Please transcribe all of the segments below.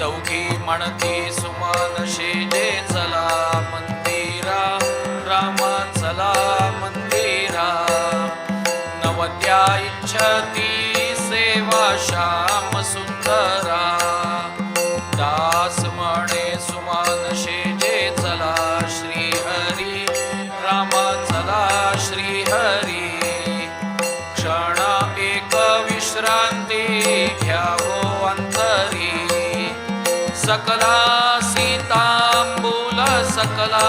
चौकी म्हणती सुमन शेजे चला सकला सीताम्बूल सकला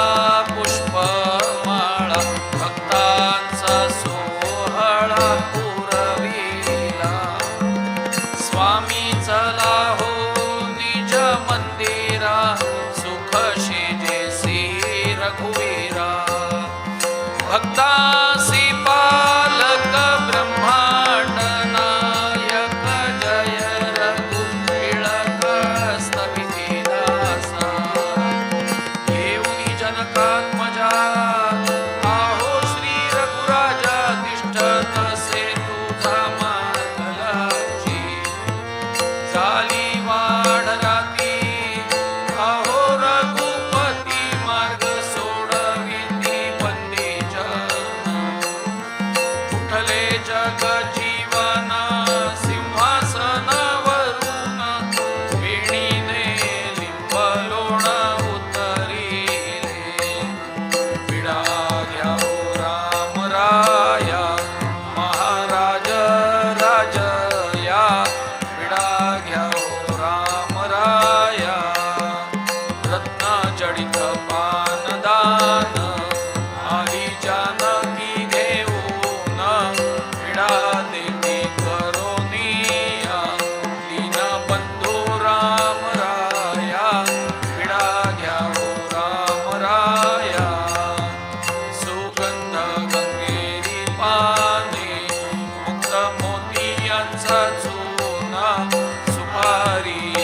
सुपारी.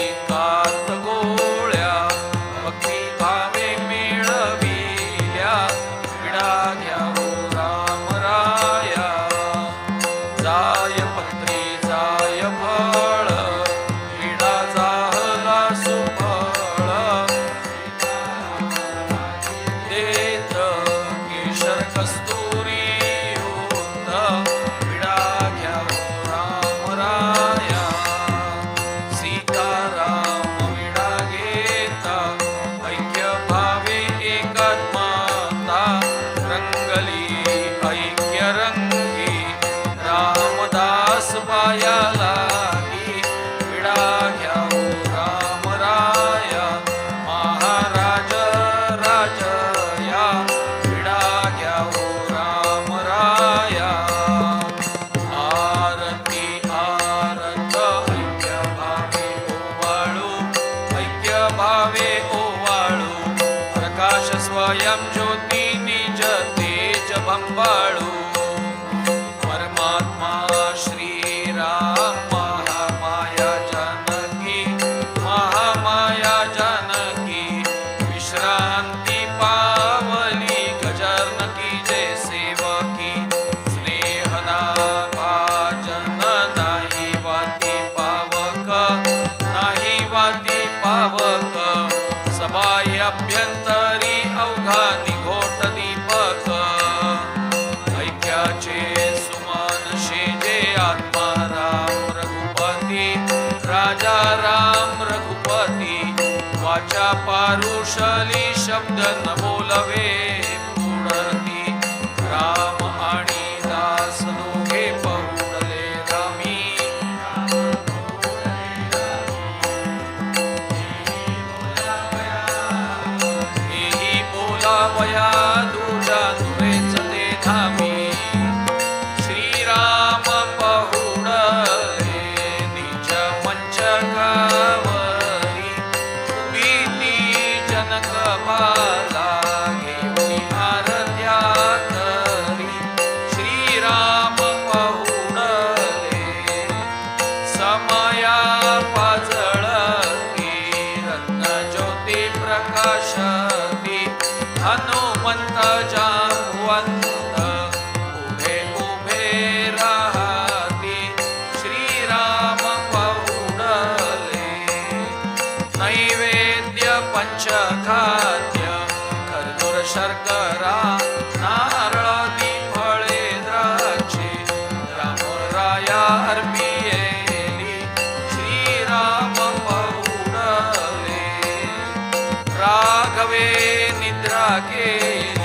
पारुशली शब्द नमो રાઘવે નિદ્રા કે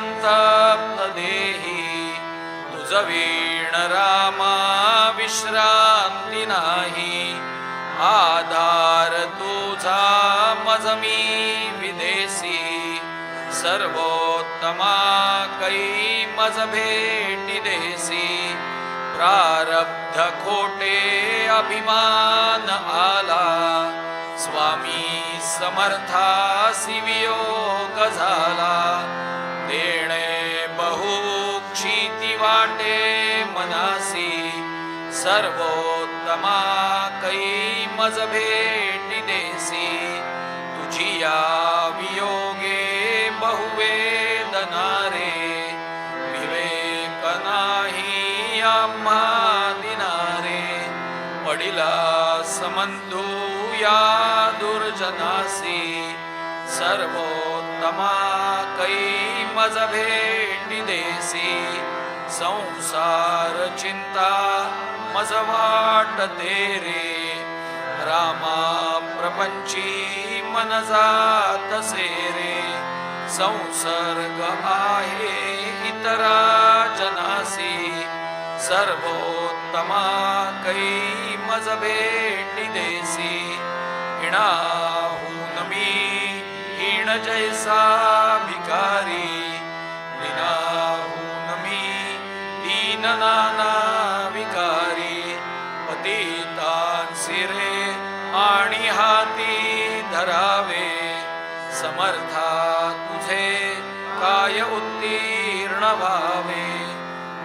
संताप्त देही तुझ वीण रामा विश्रांती नाही। आधार तुझा मज मी सर्वोत्तमा कै मज भेटी देसी प्रारब्ध खोटे अभिमान आला। स्वामी समर्था शिवियोग झाला। सर्वोत्तमा कै मज भेटी देसी तुझी या वियोगे बहुवेदना रे विवेक नाही आम्हा दिनारे पडिला समंधू या दुर्जनासी सर्वोत्तमा कै मज भेटी देसी संसार चिंता मज वाटते रे रामा प्रपंची मन जातसे रे संसर्ग आहे इतरा जनासी. सर्वोत्तमा कै मज भेटी देसी. हिणाहून मी हिण जैसा भिकारी. दिनाहून दीन नाना विकारी पतितांसी रे आणि हाती धरावे. समर्था तुझे काय उत्तीर्ण भावे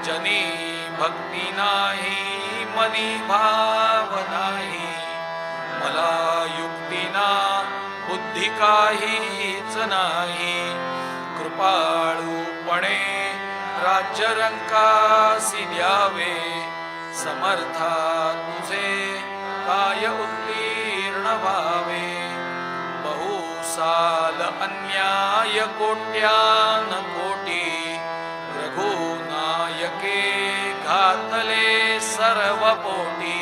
जनी भक्ती नाही मनी भाव नाही. मला युक्तीना बुद्धी काहीच नाही. कृपाळूपणे राज्य रंकासी द्यावे समर्था तुझे काय उत्तीर्ण व्हावे? बहुसाल अन्याय कोट्यान कोटी रघुनायके घातले सर्व पोटी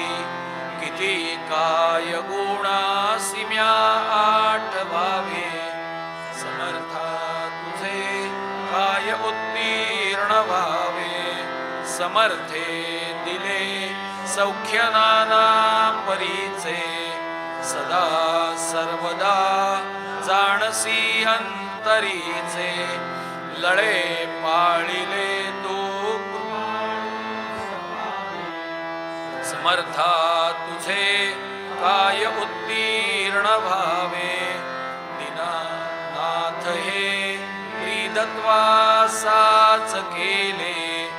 किती काय गुणासिम्या उत्तीर्ण व्हावे समर्थे दिले सौख्य नाना परीचे. सदा सर्वदा जाणसी अंतरीचे. लळे पाळिले तू. समर्था तुझे काय उत्तीर्ण भावे दिनानाथ हे प्रीदत्वासाच केले.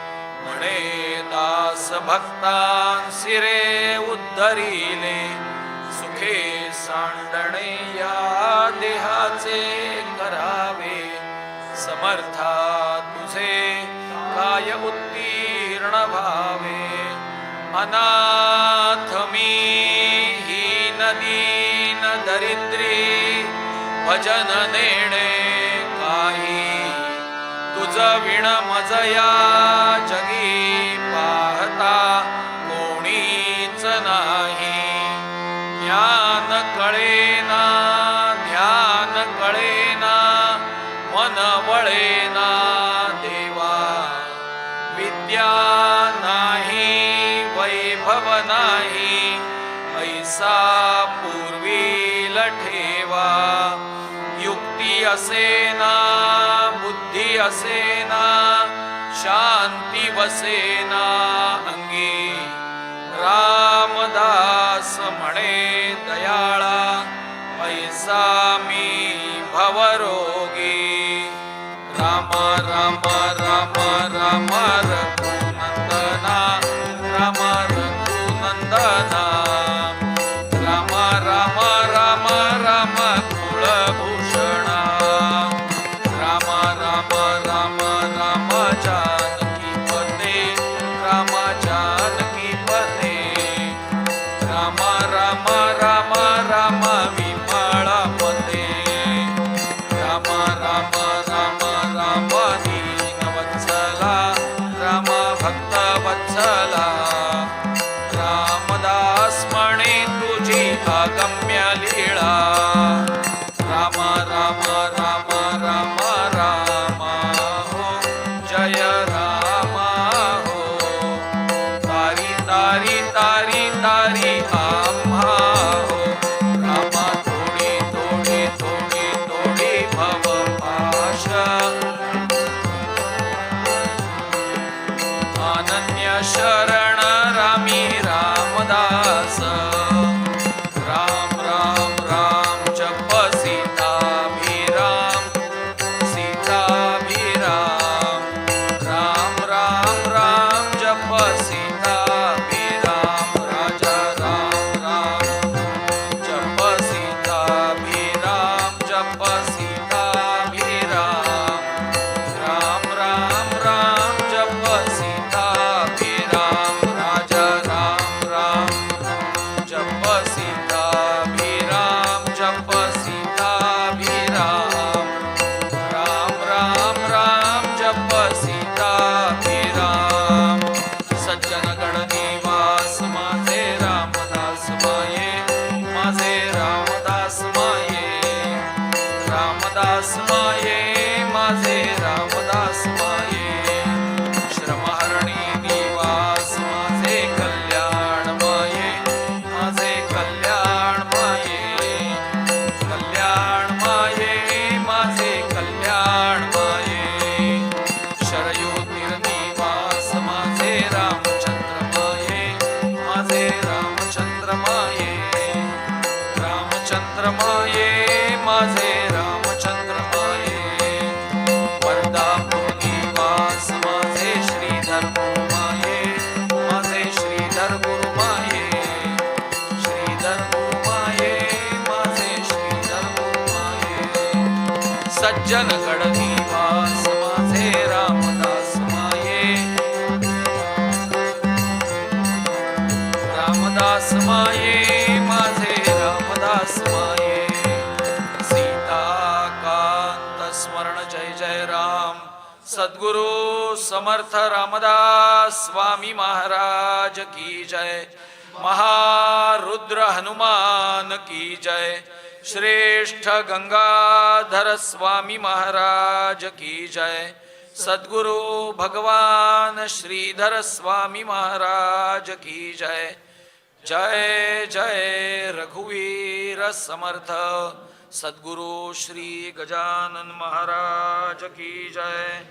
म्हणे दास भक्तां शिरे उद्धरिले. सुखे सांडणे या देहाचे करावे. समर्था तुझे काय उत्तीर्ण भावे अनाथ मी ही नदीन दरिद्री. भजन नेणे तुझ विण मजया जगी पाहता कोणीच नाही. ज्ञान कळेना ध्यान कळेना मन वळेना देवा. विद्या नाही वैभव नाही ऐसा शांती असेना बुद्धी असेना शांती वसेना अंगी. रामदास म्हणे दयाळा पैसा मी भवरोगी. राम राम. सज्जन घडवी वास माझे रामदास माये. रामदास माये माझे रामदास माये. सीताकांत स्मरण जय जय राम. सद्गुरु समर्थ रामदास स्वामी महाराज की जय. महारुद्र हनुमान की जय. श्रेष्ठ गंगाधर स्वामी महाराज की जय। सद्गुरु भगवान श्रीधर स्वामी महाराज की जय। जय जय रघुवीर समर्थ। सद्गुरु श्री गजानन महाराज की जय।